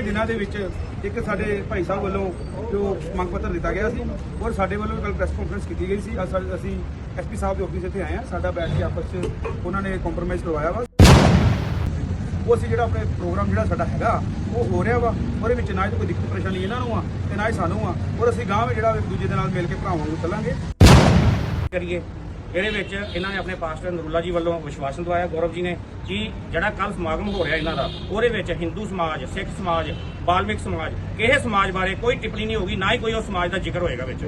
ਪਿਛਲੇ ਦਿਨਾਂ ਦੇ ਵਿੱਚ ਇੱਕ ਸਾਡੇ ਭਾਈ ਸਾਹਿਬ ਵੱਲੋਂ ਜੋ ਮੰਗ ਪੱਤਰ ਦਿੱਤਾ ਗਿਆ ਸੀ, ਔਰ ਸਾਡੇ ਵੱਲੋਂ ਕੱਲ ਪ੍ਰੈਸ ਕਾਨਫਰੰਸ ਕੀਤੀ ਗਈ ਸੀ। ਅੱਜ ਸਾ- ਅਸੀਂ ਐਸਪੀ ਸਾਹਿਬ ਦੇ ਆਫਿਸ ਇੱਥੇ ਆਏ ਆ ਸਾਡਾ ਬੈਠ ਕੇ ਆਪਸ 'ਚ ਉਹਨਾਂ ਨੇ ਕੰਪਰੋਮਾਈਜ਼ ਕਰਵਾਇਆ ਵਾ। ਉਹ ਅਸੀਂ ਜਿਹੜਾ ਆਪਣੇ ਪ੍ਰੋਗਰਾਮ ਜਿਹੜਾ ਸਾਡਾ ਹੈਗਾ, ਉਹ ਹੋ ਰਿਹਾ ਵਾ। ਉਹਦੇ ਵਿੱਚ ਨਾ ਹੀ ਕੋਈ ਦਿੱਕਤ ਪਰੇਸ਼ਾਨੀ ਇਹਨਾਂ ਨੂੰ ਆ ਤੇ ਨਾ ਹੀ ਸਾਨੂੰ ਆ। ਔਰ ਅਸੀਂ ਗਾਂਵ ਜਿਹੜਾ ਇੱਕ ਦੂਜੇ ਦੇ ਨਾਲ ਮਿਲ ਕੇ ਭਰਾਵਾਂ ਨੂੰ ਚੱਲਾਂਗੇ। ਕਰੀਏ, ਇਹਦੇ ਵਿੱਚ ਇਹਨਾਂ ਨੇ ਆਪਣੇ ਪਾਸਟਰ ਨਰੂਲਾ ਜੀ ਵੱਲੋਂ ਵਿਸ਼ਵਾਸਨ ਦਵਾਇਆ। ਗੌਰਵ ਜੀ ਨੇ ਕਿ ਜਿਹੜਾ ਕੱਲ ਸਮਾਗਮ ਹੋ ਰਿਹਾ ਇਹਨਾਂ ਦਾ, ਉਹਦੇ ਵਿੱਚ ਹਿੰਦੂ ਸਮਾਜ, ਸਿੱਖ ਸਮਾਜ, ਬਾਲਮਿਕ ਸਮਾਜ, ਕਿਸੇ ਸਮਾਜ ਬਾਰੇ ਕੋਈ ਟਿੱਪਣੀ ਨਹੀਂ ਹੋਗੀ ਨਾ ਹੀ ਕੋਈ ਉਹ ਸਮਾਜ ਦਾ ਜ਼ਿਕਰ ਹੋਏਗਾ ਵਿੱਚ।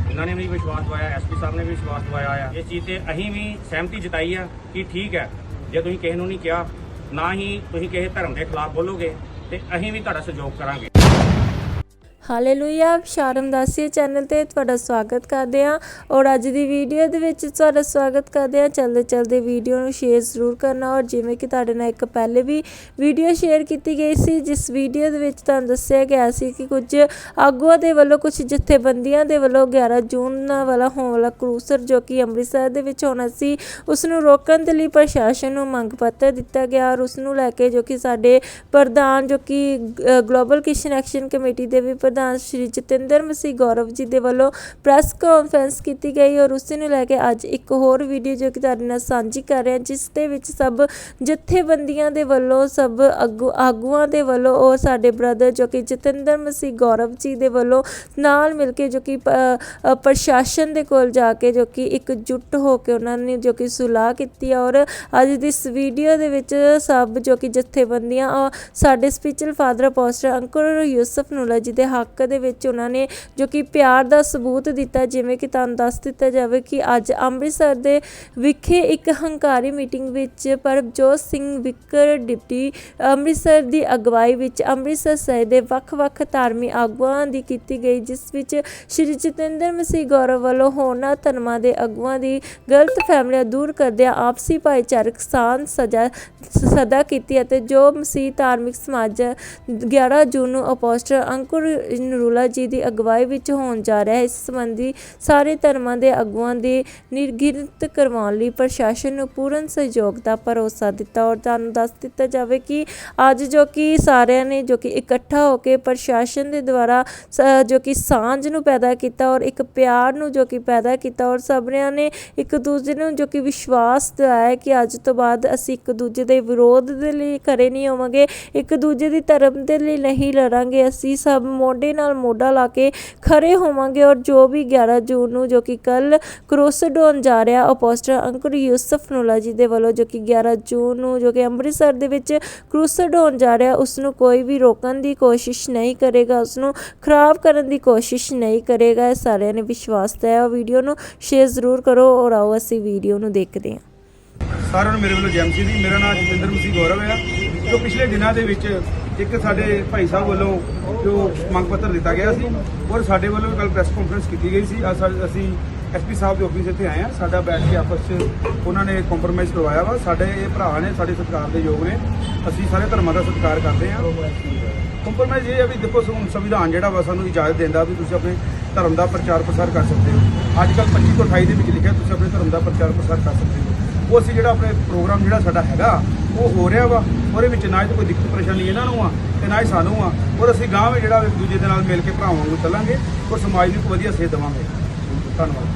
ਇਹਨਾਂ ਨੇ ਵੀ ਵਿਸ਼ਵਾਸ ਦਵਾਇਆ ਐਸਪੀ ਸਾਹਿਬ ਨੇ ਵੀ ਵਿਸ਼ਵਾਸ ਦਵਾਇਆ ਆ। ਇਸ ਚੀਜ਼ ਤੇ ਅਸੀਂ ਵੀ ਸਹਿਮਤੀ ਜਤਾਈ ਆ ਕਿ ਠੀਕ ਹੈ, ਜੇ ਤੁਸੀਂ ਕਿਸੇ ਨੂੰ ਨਹੀਂ ਕਿਹਾ, ਨਾ ਹੀ ਤੁਸੀਂ ਕਿਸੇ ਧਰਮ ਦੇ ਖਿਲਾਫ ਬੋਲੋਗੇ ਤੇ ਅਸੀਂ ਵੀ ਤੁਹਾਡਾ ਸਹਿਯੋਗ ਕਰਾਂਗੇ। ਹਾਲੇਲੂਇਆ। ਸ਼ਰਮ ਦਾਸੀਏ ਚੈਨਲ ਤੇ ਤੁਹਾਡਾ ਸਵਾਗਤ ਕਰਦੇ ਹਾਂ। ਔਰ ਅੱਜ ਦੀ ਵੀਡੀਓ ਦੇ ਵਿੱਚ ਤੁਹਾਡਾ ਸਵਾਗਤ ਕਰਦੇ ਹਾਂ। ਚਲਦੇ ਚਲਦੇ ਵੀਡੀਓ ਨੂੰ ਸ਼ੇਅਰ ਜ਼ਰੂਰ ਕਰਨਾ। ਔਰ ਜਿਵੇਂ ਕਿ ਤੁਹਾਡੇ ਨਾਲ ਇੱਕ ਪਹਿਲੇ ਵੀ ਵੀਡੀਓ ਸ਼ੇਅਰ ਕੀਤੀ ਗਈ ਸੀ, ਜਿਸ ਵੀਡੀਓ ਦੇ ਵਿੱਚ ਤੁਹਾਨੂੰ ਦੱਸਿਆ ਗਿਆ ਸੀ ਕਿ ਕੁਝ ਆਗੂਆਂ ਦੇ ਵੱਲੋਂ, ਕੁਝ ਜਥੇਬੰਦੀਆਂ ਦੇ ਵੱਲੋਂ 11 ਜੂਨ ਵਾਲਾ ਹੋਣ ਵਾਲਾ ਕਰੂਸਰ ਜੋ ਕਿ ਅੰਮ੍ਰਿਤਸਰ ਦੇ ਵਿੱਚ ਹੋਣਾ ਸੀ, ਉਸ ਨੂੰ ਰੋਕਣ ਦੇ ਲਈ ਪ੍ਰਸ਼ਾਸਨ ਨੂੰ ਮੰਗ ਪੱਤਰ ਦਿੱਤਾ ਗਿਆ। ਔਰ ਉਸ ਨੂੰ ਲੈ ਕੇ ਜੋ ਕਿ ਸਾਡੇ ਪ੍ਰਧਾਨ, ਜੋ ਕਿ ਗਲੋਬਲ ਕਿਸ਼ਨ ਐਕਸ਼ਨ ਕਮੇਟੀ ਦੇ ਵੀ ਪ੍ਰਧਾਨ ਸ਼੍ਰੀ ਜਤਿੰਦਰ ਮਸੀਹ ਗੌਰਵ ਜੀ ਦੇ ਵੱਲੋਂ ਪ੍ਰੈਸ ਕਾਨਫਰੰਸ ਕੀਤੀ ਗਈ ਔਰ ਉਸ ਨੂੰ ਲੈ ਕੇ ਅੱਜ ਇੱਕ ਹੋਰ ਵੀਡੀਓ ਜੋ ਕਿ ਤੁਹਾਡੇ ਨਾਲ ਸਾਂਝੀ ਕਰ ਰਹੇ ਹਾਂ ਜਿਸ ਦੇ ਵਿੱਚ ਸਭ ਜਥੇਬੰਦੀਆਂ ਦੇ ਵੱਲੋਂ, ਸਭ ਆਗੂ, ਆਗੂਆਂ ਦੇ ਵੱਲੋਂ ਔਰ ਸਾਡੇ ਬ੍ਰਦਰ ਜੋ ਕਿ ਜਤਿੰਦਰ ਮਸੀਹ ਗੌਰਵ ਜੀ ਦੇ ਵੱਲੋਂ ਨਾਲ ਮਿਲ ਕੇ ਜੋ ਕਿ ਪ੍ਰਸ਼ਾਸਨ ਦੇ ਕੋਲ ਜਾ ਕੇ ਜੋ ਕਿ ਇੱਕ ਜੁੱਟ ਹੋ ਕੇ ਉਹਨਾਂ ਨੇ ਜੋ ਕਿ ਸੁਲਾਹ ਕੀਤੀ ਔਰ ਅੱਜ ਦੀ ਇਸ ਵੀਡੀਓ ਦੇ ਵਿੱਚ ਸਭ ਜੋ ਕਿ ਜਥੇਬੰਦੀਆਂ ਸਾਡੇ spiritual father apostle Ankur Yusuf Nula ji ਦੇ ਹੱਕ ਦੇ ਵਿੱਚ ਉਹਨਾਂ ਨੇ ਜੋ ਕਿ ਪਿਆਰ ਦਾ ਸਬੂਤ ਦਿੱਤਾ, ਜਿਵੇਂ ਕਿ ਤੁਹਾਨੂੰ ਦੱਸ ਦਿੱਤਾ ਜਾਵੇ ਕਿ ਅੱਜ ਅੰਮ੍ਰਿਤਸਰ ਦੇ ਵਿਖੇ ਇੱਕ ਹੰਕਾਰੀ ਮੀਟਿੰਗ ਵਿੱਚ ਪਰਮਜੋਤ ਸਿੰਘ ਵਿਕਰ, ਡਿਪਟੀ ਅੰਮ੍ਰਿਤਸਰ ਦੀ ਅਗਵਾਈ ਵਿੱਚ ਅੰਮ੍ਰਿਤਸਰ ਸਾਹਿਬ ਦੇ ਵੱਖ-ਵੱਖ ਧਾਰਮਿਕ ਆਗੂਆਂ ਦੀ ਕੀਤੀ ਗਈ, ਜਿਸ ਵਿੱਚ ਸ਼੍ਰੀ ਜਤਿੰਦਰ ਮਸੀਹ ਗੌਰਵ ਵੱਲੋਂ ਹੋਰਨਾਂ ਧਰਮਾਂ ਦੇ ਆਗੂਆਂ ਦੀ ਗਲਤ ਫਹਿਮੀਆਂ ਦੂਰ ਕਰਦਿਆਂ ਆਪਸੀ ਭਾਈਚਾਰਕ ਸਾਂਝ ਸਜਾ, ਸਦਾ ਕੀਤੀ ਅਤੇ ਜੋ ਮਸੀਹ ਧਾਰਮਿਕ ਸਮਾਜ 11 ਜੂਨ ਨੂੰ ਅਪੋਸਟਲ ਅੰਕੁਰ ਨਰੂਲਾ ਜੀ ਦੀ ਅਗਵਾਈ ਵਿੱਚ ਹੋਣ ਜਾ ਰਿਹਾ ਹੈ। ਇਸ ਸੰਬੰਧੀ ਸਾਰੇ ਧਰਮਾਂ ਦੇ ਆਗੂਆਂ ਦੀ ਨਿਰਗਿਣਤ ਕਰਵਾਉਣ ਲਈ ਪ੍ਰਸ਼ਾਸਨ ਨੂੰ ਪੂਰਨ ਸਹਿਯੋਗ ਦਾ ਭਰੋਸਾ ਦਿੱਤਾ ਔਰ ਤੁਹਾਨੂੰ ਦੱਸ ਦਿੱਤਾ ਜਾਵੇ ਕਿ ਅੱਜ ਜੋ ਕਿ ਸਾਰਿਆਂ ਨੇ ਜੋ ਕਿ ਇਕੱਠਾ ਹੋ ਕੇ ਪ੍ਰਸ਼ਾਸਨ ਦੇ ਦੁਆਰਾ ਜੋ ਕਿ ਸਾਂਝ ਨੂੰ ਪੈਦਾ ਕੀਤਾ ਔਰ ਇੱਕ ਪਿਆਰ ਨੂੰ ਜੋ ਕਿ ਪੈਦਾ ਕੀਤਾ ਔਰ ਸਭਰਿਆਂ ਨੇ ਇੱਕ ਦੂਜੇ ਨੂੰ ਜੋ ਕਿ ਵਿਸ਼ਵਾਸ ਦਿਵਾਇਆ ਕਿ ਅੱਜ ਤੋਂ ਬਾਅਦ ਅਸੀਂ ਇੱਕ ਦੂਜੇ ਦੇ ਵਿਰੋਧ ਦੇ ਲਈ ਖੜੇ ਨਹੀਂ ਹੋਵਾਂਗੇ, ਇੱਕ ਦੂਜੇ ਦੀ ਧਰਮ ਦੇ ਲਈ ਨਹੀਂ ਲੜਾਂਗੇ, ਅਸੀਂ ਸਭ ਮੋਢੇ ਨਾਲ ਮੋਢਾ ਲਾ ਕੇ ਖੜੇ ਹੋਵਾਂਗੇ ਔਰ ਜੋ ਵੀ 11 ਜੂਨ ਨੂੰ ਜੋ ਕਿ ਕੱਲ ਕਰੋਸਡੋਨ ਜਾ ਰਿਹਾ ਅਪੋਸਟਲ ਅੰਕੁਰ ਯੂਸਫ ਨੂਲਾ ਜੀ ਦੇ ਵੱਲੋਂ ਜੋ ਕਿ 11 ਜੂਨ ਨੂੰ ਜੋ ਕਿ ਅੰਮ੍ਰਿਤਸਰ ਦੇ ਵਿੱਚ ਕਰੋਸਡੋਨ ਜਾ ਰਿਹਾ, ਉਸ ਨੂੰ ਕੋਈ ਵੀ ਰੋਕਣ ਦੀ ਕੋਸ਼ਿਸ਼ ਨਹੀਂ ਕਰੇਗਾ, ਉਸ ਨੂੰ ਖਰਾਬ ਕਰਨ ਦੀ ਕੋਸ਼ਿਸ਼ ਨਹੀਂ ਕਰੇਗਾ, ਇਹ ਸਾਰਿਆਂ ਨੇ ਵਿਸ਼ਵਾਸ ਦਿਵਾਇਆ ਵੀਡੀਓ ਨੂੰ ਸ਼ੇਅਰ ਜ਼ਰੂਰ ਕਰੋ ਔਰ ਆਓ ਅਸੀਂ ਵੀਡੀਓ ਨੂੰ ਦੇਖਦੇ ਹਾਂ। ਸਾਰਿਆਂ ਨੂੰ ਮੇਰੇ ਵੱਲੋਂ ਜੈਮਸੀ ਦੀ ਮੇਰਾ ਨਾਮ ਜਤਿੰਦਰ ਮਸੀਹ ਗੌਰਵ ਹੈ। ਜੋ ਪਿਛਲੇ ਦਿਨਾਂ ਦੇ ਵਿੱਚ ਇੱਕ ਸਾਡੇ ਭਾਈ ਸਾਹਿਬ ਵੱਲੋਂ ਜੋ ਮੰਗ ਪੱਤਰ ਦਿੱਤਾ ਗਿਆ ਸੀ, ਔਰ ਸਾਡੇ ਵੱਲੋਂ ਕੱਲ ਪ੍ਰੈਸ ਕਾਨਫਰੰਸ ਕੀਤੀ ਗਈ ਸੀ। ਅੱਜ ਸਾ- ਅਸੀਂ ਐਸਪੀ ਸਾਹਿਬ ਦੇ ਆਫਿਸ ਇੱਥੇ ਆਏ ਆ ਸਾਡਾ ਬੈਠ ਕੇ ਆਪਸ 'ਚ ਉਹਨਾਂ ਨੇ ਕੰਪਰੋਮਾਈਜ਼ ਕਰਵਾਇਆ ਵਾ। ਸਾਡੇ ਇਹ ਭਰਾ ਨੇ, ਸਾਡੇ ਸਤਿਕਾਰ ਦੇ ਯੋਗ ਨੇ। ਅਸੀਂ ਸਾਰੇ ਧਰਮਾਂ ਦਾ ਸਤਿਕਾਰ ਕਰਦੇ ਹਾਂ। ਕੰਪਰੋਮਾਈਜ਼ ਇਹ ਆ ਵੀ ਦੇਖੋ, ਹੁਣ ਸੰਵਿਧਾਨ ਜਿਹੜਾ ਵਾ ਸਾਨੂੰ ਇਜਾਜ਼ਤ ਦਿੰਦਾ ਵੀ ਤੁਸੀਂ ਆਪਣੇ ਧਰਮ ਦਾ ਪ੍ਰਚਾਰ ਪ੍ਰਸਾਰ ਕਰ ਸਕਦੇ ਹੋ। ਅੱਜ ਕੱਲ੍ਹ 25 ਤੋਂ 28 ਦੇ ਵਿੱਚ ਲਿਖਿਆ, ਤੁਸੀਂ ਆਪਣੇ ਧਰਮ ਦਾ ਪ੍ਰਚਾਰ ਪ੍ਰਸਾਰ ਕਰ ਸਕਦੇ ਹੋ। ਉਹ ਅਸੀਂ ਜਿਹੜਾ ਆਪਣੇ ਪ੍ਰੋਗਰਾਮ ਜਿਹੜਾ ਸਾਡਾ ਹੈਗਾ, ਉਹ ਹੋ ਰਿਹਾ ਵਾ। ਉਹਦੇ ਵਿੱਚ ਨਾ ਹੀ ਕੋਈ ਦਿੱਕਤ ਪਰੇਸ਼ਾਨੀ ਇਹਨਾਂ ਨੂੰ ਆ ਤੇ ਨਾ ਹੀ ਸਾਨੂੰ ਆ। ਔਰ ਅਸੀਂ ਗਾਂਵ ਜਿਹੜਾ ਇੱਕ ਦੂਜੇ ਦੇ ਨਾਲ ਮਿਲ ਕੇ ਭਰਾਵਾਂ ਨੂੰ ਚੱਲਾਂਗੇ ਔਰ ਸਮਾਜ ਨੂੰ ਇੱਕ ਵਧੀਆ ਸੇਧ ਦੇਵਾਂਗੇ। ਧੰਨਵਾਦ।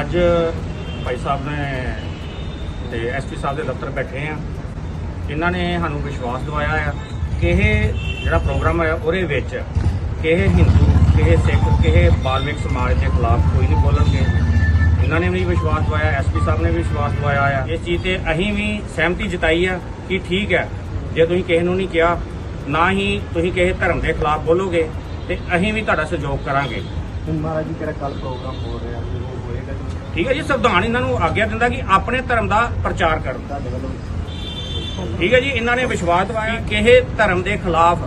ਅੱਜ ਭਾਈ ਸਾਹਿਬ ਨੇ ਤੇ ਐਸਪੀ ਸਾਹਿਬ ਦੇ ਦਫ਼ਤਰ ਬੈਠੇ ਆ। ਇਹਨਾਂ ਨੇ ਸਾਨੂੰ ਵਿਸ਼ਵਾਸ ਦਿਵਾਇਆ ਆ ਕਿ ਇਹ ਜਿਹੜਾ ਪ੍ਰੋਗਰਾਮ ਹੈ ਉਹਦੇ ਵਿੱਚ ਕਿਸੇ ਹਿੰਦੂ ਕਿਸੇ ਸਿੱਖ ਕਿਸੇ ਬਾਲਵਿਕ ਸਮਾਜ ਦੇ ਖਿਲਾਫ ਕੋਈ ਨਹੀਂ ਬੋਲਣਗੇ। ਇਹਨਾਂ ਨੇ ਵੀ ਵਿਸ਼ਵਾਸ ਦਿਵਾਇਆ ਐਸਪੀ ਸਾਹਿਬ ਨੇ ਵੀ ਵਿਸ਼ਵਾਸ ਦਿਵਾਇਆ ਆ। ਇਸ ਚੀਜ਼ ਤੇ ਅਸੀਂ ਵੀ ਸਹਿਮਤੀ ਜਤਾਈ ਆ ਕਿ ਠੀਕ ਹੈ। ਜੇ ਤੁਸੀਂ ਕਿਸੇ ਨੂੰ ਨਹੀਂ ਕਿਹਾ ਨਾ ਹੀ ਤੁਸੀਂ ਕਿਸੇ ਧਰਮ ਦੇ ਖਿਲਾਫ ਬੋਲੋਗੇ ਤੇ ਅਸੀਂ ਵੀ ਤੁਹਾਡਾ ਸਹਿਯੋਗ ਕਰਾਂਗੇ। ਮਹਾਰਾਜ ਜੀ ਕਿਹੜਾ ਕੱਲ ਪ੍ਰੋਗਰਾਮ ਹੋ ਰਿਹਾ ਹੋਏਗਾ ਠੀਕ ਹੈ ਜੀ ਸੰਵਿਧਾਨ ਇਹਨਾਂ ਨੂੰ ਆਗਿਆ ਦਿੰਦਾ ਕਿ ਆਪਣੇ ਧਰਮ ਦਾ ਪ੍ਰਚਾਰ ਕਰਨ। ਠੀਕ ਹੈ ਜੀ ਇਹਨਾਂ ਨੇ ਵਿਸ਼ਵਾਸ ਦਿਵਾਇਆ ਕਿ ਕਿਸੇ ਧਰਮ ਦੇ ਖਿਲਾਫ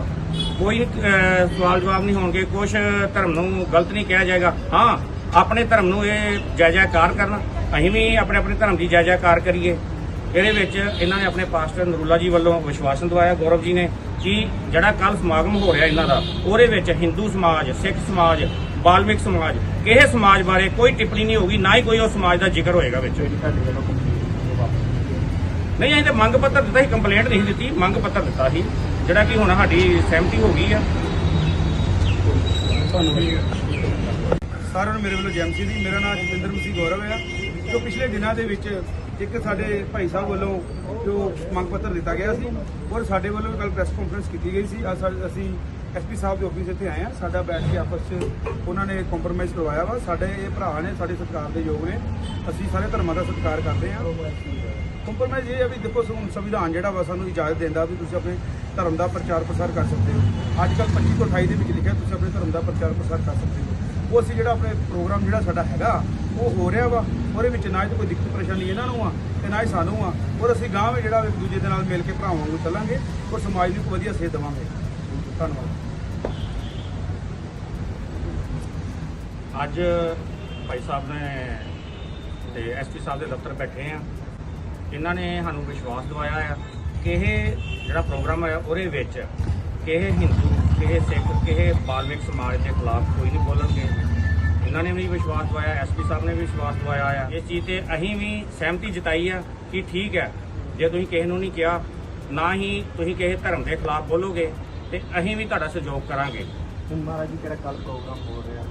ਕੋਈ ਸਵਾਲ ਜਵਾਬ ਨਹੀਂ ਹੋਣਗੇ ਕੁਝ ਧਰਮ ਨੂੰ ਗਲਤ ਨਹੀਂ ਕਿਹਾ ਜਾਏਗਾ। ਹਾਂ ਆਪਣੇ ਧਰਮ ਨੂੰ ਇਹ ਜੈ ਜੈਕਾਰ ਕਰਨਾ। ਅਸੀਂ ਵੀ ਆਪਣੇ ਆਪਣੇ ਧਰਮ ਦੀ ਜੈ ਜੈਕਾਰ ਕਰੀਏ। ਇਹਦੇ ਵਿੱਚ ਇਹਨਾਂ ਨੇ ਆਪਣੇ ਪਾਸਟਰ ਨਰੂਲਾ ਜੀ ਵੱਲੋਂ ਵਿਸ਼ਵਾਸਨ ਦਵਾਇਆ ਗੌਰਵ ਜੀ ਨੇ ਕਿ ਜਿਹੜਾ ਕੱਲ ਸਮਾਗਮ ਹੋ ਰਿਹਾ ਇਹਨਾਂ ਦਾ ਉਹਦੇ ਵਿੱਚ ਹਿੰਦੂ ਸਮਾਜ ਸਿੱਖ ਸਮਾਜ ਬਾਲਮਿਕ ਸਮਾਜ ਕਿਸੇ ਸਮਾਜ ਬਾਰੇ ਕੋਈ ਟਿੱਪਣੀ ਨਹੀਂ ਹੋਗੀ ਨਾ ਹੀ ਕੋਈ ਉਸ ਸਮਾਜ ਦਾ ਜ਼ਿਕਰ ਹੋਏਗਾ ਵਿੱਚ। ਨਹੀਂ ਅਸੀਂ ਤੇ ਮੰਗ ਪੱਤਰ ਦਿੱਤਾ ਸੀ ਕੰਪਲੇਂਟ ਨਹੀਂ ਦਿੱਤੀ ਮੰਗ ਪੱਤਰ ਦਿੱਤਾ ਸੀ ਜਿਹੜਾ ਕਿ ਹੁਣ ਸਾਡੀ ਸਹਿਮਤੀ ਹੋ ਗਈ ਆ। ਸਾਰਿਆਂ ਨੂੰ ਮੇਰੇ ਵੱਲੋਂ ਜੈਮਸੀ ਦੀ। ਮੇਰਾ ਨਾਮ ਜਤਿੰਦਰ ਮਸੀਹ ਗੌਰਵ ਹੈ। ਜੋ ਪਿਛਲੇ ਦਿਨਾਂ ਦੇ ਵਿੱਚ ਇੱਕ ਸਾਡੇ ਭਾਈ ਸਾਹਿਬ ਵੱਲੋਂ ਜੋ ਮੰਗ ਪੱਤਰ ਦਿੱਤਾ ਗਿਆ ਸੀ, ਔਰ ਸਾਡੇ ਵੱਲੋਂ ਕੱਲ ਪ੍ਰੈਸ ਕਾਨਫਰੰਸ ਕੀਤੀ ਗਈ ਸੀ। ਅੱਜ ਸਾ- ਅਸੀਂ ਐਸਪੀ ਸਾਹਿਬ ਦੇ ਆਫਿਸ ਇੱਥੇ ਆਏ ਆ ਸਾਡਾ ਬੈਠ ਕੇ ਆਪਸ 'ਚ ਉਹਨਾਂ ਨੇ ਕੰਪਰੋਮਾਈਜ਼ ਕਰਵਾਇਆ ਵਾ। ਸਾਡੇ ਇਹ ਭਰਾ ਨੇ, ਸਾਡੇ ਸਰਕਾਰ ਦੇ ਯੋਗ ਨੇ। ਅਸੀਂ ਸਾਰੇ ਧਰਮਾਂ ਦਾ ਸਤਿਕਾਰ ਕਰਦੇ ਹਾਂ। ਕੰਪਰੋਮਾਈਜ਼ ਇਹ ਆ ਵੀ ਦੇਖੋ ਹੁਣ ਸੰਵਿਧਾਨ ਜਿਹੜਾ ਵਾ, ਸਾਨੂੰ ਇਜਾਜ਼ਤ ਦਿੰਦਾ ਵੀ ਤੁਸੀਂ ਆਪਣੇ ਧਰਮ ਦਾ ਪ੍ਰਚਾਰ ਪ੍ਰਸਾਰ ਕਰ ਸਕਦੇ ਹੋ। ਅੱਜ ਕੱਲ 25 ਤੋਂ 28 ਦੇ ਵਿੱਚ ਲਿਖਿਆ, ਤੁਸੀਂ ਆਪਣੇ ਧਰਮ ਦਾ ਪ੍ਰਚਾਰ ਪ੍ਰਸਾਰ ਕਰ ਸਕਦੇ ਹੋ। ਉਹ ਅਸੀਂ ਜਿਹੜਾ ਆਪਣੇ ਪ੍ਰੋਗਰਾਮ ਜਿਹੜਾ ਸਾਡਾ ਹੈਗਾ, ਉਹ ਹੋ ਰਿਹਾ ਵਾ। ਉਹਦੇ ਵਿੱਚ ਨਾ ਹੀ ਕੋਈ ਦਿੱਕਤ ਪਰੇਸ਼ਾਨੀ ਇਹਨਾਂ ਨੂੰ ਆ ਤੇ ਨਾ ਹੀ ਸਾਨੂੰ ਆ। ਔਰ ਅਸੀਂ ਗਾਂਵ ਜਿਹੜਾ ਇੱਕ ਦੂਜੇ ਦੇ ਨਾਲ ਮਿਲ ਕੇ ਭਰਾਵਾਂ ਨੂੰ ਚੱਲਾਂਗੇ ਔਰ ਸਮਾਜ ਨੂੰ ਵਧੀਆ ਸੇਧ ਦੇਵਾਂਗੇ। ਧੰਨਵਾਦ। ਅੱਜ ਭਾਈ ਸਾਹਿਬ ਨੇ ਤੇ ਐਸਪੀ ਸਾਹਿਬ ਦੇ ਦਫ਼ਤਰ ਬੈਠੇ ਆ। ਇਹਨਾਂ ਨੇ ਸਾਨੂੰ ਵਿਸ਼ਵਾਸ ਦਿਵਾਇਆ ਆ ਕਿ ਇਹ ਜਿਹੜਾ ਪ੍ਰੋਗਰਾਮ ਹੈ ਉਹਦੇ ਵਿੱਚ ਕਿਸੇ ਹਿੰਦੂ ਕਿਸੇ ਸਿੱਖ ਕਿਸੇ ਬਾਲਮਿਕ ਸਮਾਜ ਦੇ ਖਿਲਾਫ ਕੋਈ ਨਹੀਂ ਬੋਲਣਗੇ। ਇਹਨਾਂ ਨੇ ਵੀ ਵਿਸ਼ਵਾਸ ਦਿਵਾਇਆ ਐਸਪੀ ਸਾਹਿਬ ਨੇ ਵੀ ਵਿਸ਼ਵਾਸ ਦਿਵਾਇਆ ਆ। ਇਸ ਚੀਜ਼ ਤੇ ਅਸੀਂ ਵੀ ਸਹਿਮਤੀ ਜਤਾਈ ਆ ਕਿ ਠੀਕ ਹੈ ਜੇ ਤੁਸੀਂ ਕਿਸੇ ਨੂੰ ਨਹੀਂ ਕਿਹਾ ਨਾ ਹੀ ਤੁਸੀਂ ਕਿਸੇ ਧਰਮ ਦੇ ਖਿਲਾਫ ਬੋਲੋਗੇ ਤੇ ਅਸੀਂ ਵੀ ਤੁਹਾਡਾ ਸਹਿਯੋਗ ਕਰਾਂਗੇ। ਮਹਾਰਾਜ ਜੀ ਕਿਹੜਾ ਕੱਲ ਪ੍ਰੋਗਰਾਮ ਹੋ ਰਿਹਾ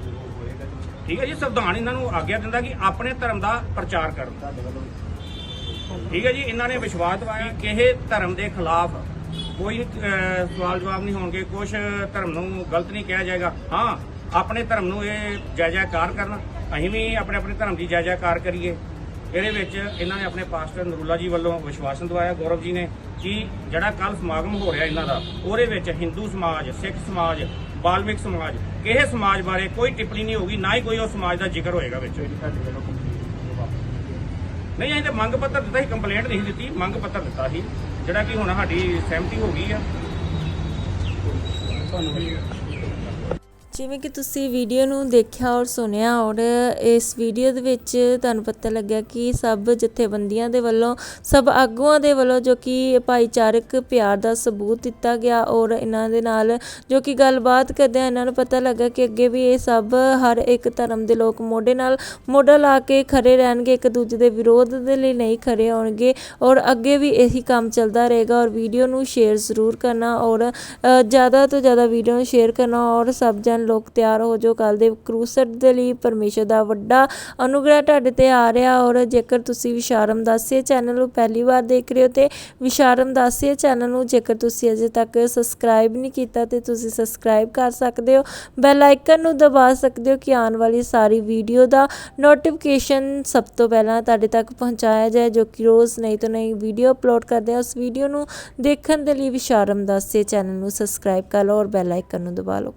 ਠੀਕ ਹੈ ਜੀ ਸੰਵਿਧਾਨ ਇਹਨਾਂ ਨੂੰ ਆਗਿਆ ਦਿੰਦਾ ਕਿ ਆਪਣੇ ਧਰਮ ਦਾ ਪ੍ਰਚਾਰ ਕਰਨ। ਠੀਕ ਹੈ ਜੀ ਇਹਨਾਂ ਨੇ ਵਿਸ਼ਵਾਸ ਦਿਵਾਇਆ ਕਿ ਕਿਸੇ ਧਰਮ ਦੇ ਖਿਲਾਫ ਕੋਈ ਸਵਾਲ ਜਵਾਬ ਨਹੀਂ ਹੋਣਗੇ। ਕੁਝ ਧਰਮ ਨੂੰ ਗਲਤ ਨਹੀਂ ਕਿਹਾ ਜਾਏਗਾ। ਹਾਂ, ਆਪਣੇ ਧਰਮ ਨੂੰ ਇਹ ਜੈ ਜੈਕਾਰ ਕਰਨਾ। ਅਸੀਂ ਵੀ ਆਪਣੇ ਆਪਣੇ ਧਰਮ ਦੀ ਜੈ ਜੈਕਾਰ ਕਰੀਏ। ਇਹਦੇ ਵਿੱਚ ਇਹਨਾਂ ਨੇ ਆਪਣੇ ਪਾਸਟਰ ਨਰੂਲਾ ਜੀ ਵੱਲੋਂ ਵਿਸ਼ਵਾਸਨ ਦਵਾਇਆ, ਗੌਰਵ ਜੀ ਨੇ, ਕਿ ਜਿਹੜਾ ਕੱਲ ਸਮਾਗਮ ਹੋ ਰਿਹਾ ਇਹਨਾਂ ਦਾ, ਉਹਦੇ ਵਿੱਚ ਹਿੰਦੂ ਸਮਾਜ, ਸਿੱਖ ਸਮਾਜ, ਬਾਲਮਿਕ ਸਮਾਜ, ਕਿਸੇ ਸਮਾਜ ਬਾਰੇ ਕੋਈ ਟਿੱਪਣੀ ਨਹੀਂ ਹੋਗੀ ਨਾ ਹੀ ਕੋਈ ਉਹ ਸਮਾਜ ਦਾ ਜ਼ਿਕਰ ਹੋਏਗਾ ਵਿੱਚ। ਨਹੀਂ, ਅਸੀਂ ਤੇ ਮੰਗ ਪੱਤਰ ਦਿੱਤਾ ਸੀ, ਕੰਪਲੇਂਟ ਨਹੀਂ ਦਿੱਤੀ, ਮੰਗ ਪੱਤਰ ਦਿੱਤਾ ਸੀ। ਜਿਹੜਾ ਕਿ ਹੁਣ ਸਾਡੀ ਸਹਿਮਤੀ ਹੋ ਗਈ ਆ। ਤੁਹਾਨੂੰ ਜਿਵੇਂ ਕਿ ਤੁਸੀਂ ਵੀਡੀਓ ਨੂੰ ਦੇਖਿਆ ਔਰ ਸੁਣਿਆ ਔਰ ਇਸ ਵੀਡੀਓ ਦੇ ਵਿੱਚ ਤੁਹਾਨੂੰ ਪਤਾ ਲੱਗਿਆ ਕਿ ਸਭ ਜਥੇਬੰਦੀਆਂ ਦੇ ਵੱਲੋਂ, ਸਭ ਆਗੂਆਂ ਦੇ ਵੱਲੋਂ ਜੋ ਕਿ ਭਾਈਚਾਰਕ ਪਿਆਰ ਦਾ ਸਬੂਤ ਦਿੱਤਾ ਗਿਆ ਔਰ ਇਹਨਾਂ ਦੇ ਨਾਲ ਜੋ ਕਿ ਗੱਲਬਾਤ ਕਰਦੇ ਇਹਨਾਂ ਨੂੰ ਪਤਾ ਲੱਗਾ ਕਿ ਅੱਗੇ ਵੀ ਇਹ ਸਭ ਹਰ ਇੱਕ ਧਰਮ ਦੇ ਲੋਕ ਮੋਢੇ ਨਾਲ ਮੋਢਾ ਲਾ ਕੇ ਖੜੇ ਰਹਿਣਗੇ, ਇੱਕ ਦੂਜੇ ਦੇ ਵਿਰੋਧ ਦੇ ਲਈ ਨਹੀਂ ਖੜੇ ਹੋਣਗੇ ਔਰ ਅੱਗੇ ਵੀ ਇਹੀ ਕੰਮ ਚੱਲਦਾ ਰਹੇਗਾ ਔਰ ਵੀਡੀਓ ਨੂੰ ਸ਼ੇਅਰ ਜ਼ਰੂਰ ਕਰਨਾ ਔਰ ਜ਼ਿਆਦਾ ਤੋਂ ਜ਼ਿਆਦਾ ਵੀਡੀਓ ਨੂੰ ਸ਼ੇਅਰ ਕਰਨਾ ਔਰ ਸਭ ਜਨ ਲੋਕ ਤਿਆਰ ਹੋ ਜੋ ਕੱਲ ਦੇ ਕਰੂਸਟ ਦੇ ਲਈ ਪਰਮੇਸ਼ਰ ਦਾ ਵੱਡਾ ਅਨੁਗ੍ਰਹਿ ਤੁਹਾਡੇ ਤੇ ਆ ਰਿਹਾ ਔਰ ਜੇਕਰ ਤੁਸੀਂ ਵਿਸ਼ਾਰਮ ਦਾਸੀਏ ਚੈਨਲ ਨੂੰ ਪਹਿਲੀ ਵਾਰ ਦੇਖ ਰਹੇ ਹੋ ਤੇ ਵਿਸ਼ਾਰਮ ਦਾਸੀਏ ਚੈਨਲ ਨੂੰ ਜੇਕਰ ਤੁਸੀਂ ਅਜੇ ਤੱਕ ਸਬਸਕ੍ਰਾਈਬ ਨਹੀਂ ਕੀਤਾ ਤੇ ਤੁਸੀਂ ਸਬਸਕ੍ਰਾਈਬ ਕਰ ਸਕਦੇ ਹੋ। ਬੈਲ ਆਈਕਨ ਨੂੰ ਦਬਾ ਸਕਦੇ ਹੋ ਕਿ ਆਉਣ ਵਾਲੀ ਸਾਰੀ ਵੀਡੀਓ ਦਾ ਨੋਟੀਫਿਕੇਸ਼ਨ ਸਭ ਤੋਂ ਪਹਿਲਾਂ ਤੁਹਾਡੇ ਤੱਕ ਪਹੁੰਚਾਇਆ ਜਾਏ ਜੋ ਕਿ ਰੋਜ਼ ਨਹੀਂ ਤੋਂ ਨਹੀਂ ਵੀਡੀਓ ਅਪਲੋਡ ਕਰਦੇ ਆ। ਉਸ ਵੀਡੀਓ ਨੂੰ ਦੇਖਣ ਦੇ ਲਈ ਵਿਸ਼ਾਰਮ ਦਾਸੀਏ ਚੈਨਲ ਨੂੰ ਸਬਸਕ੍ਰਾਈਬ ਕਰ ਲਓ ਔਰ ਬੈਲ ਆਈਕਨ ਨੂੰ ਦਬਾ ਲਓ।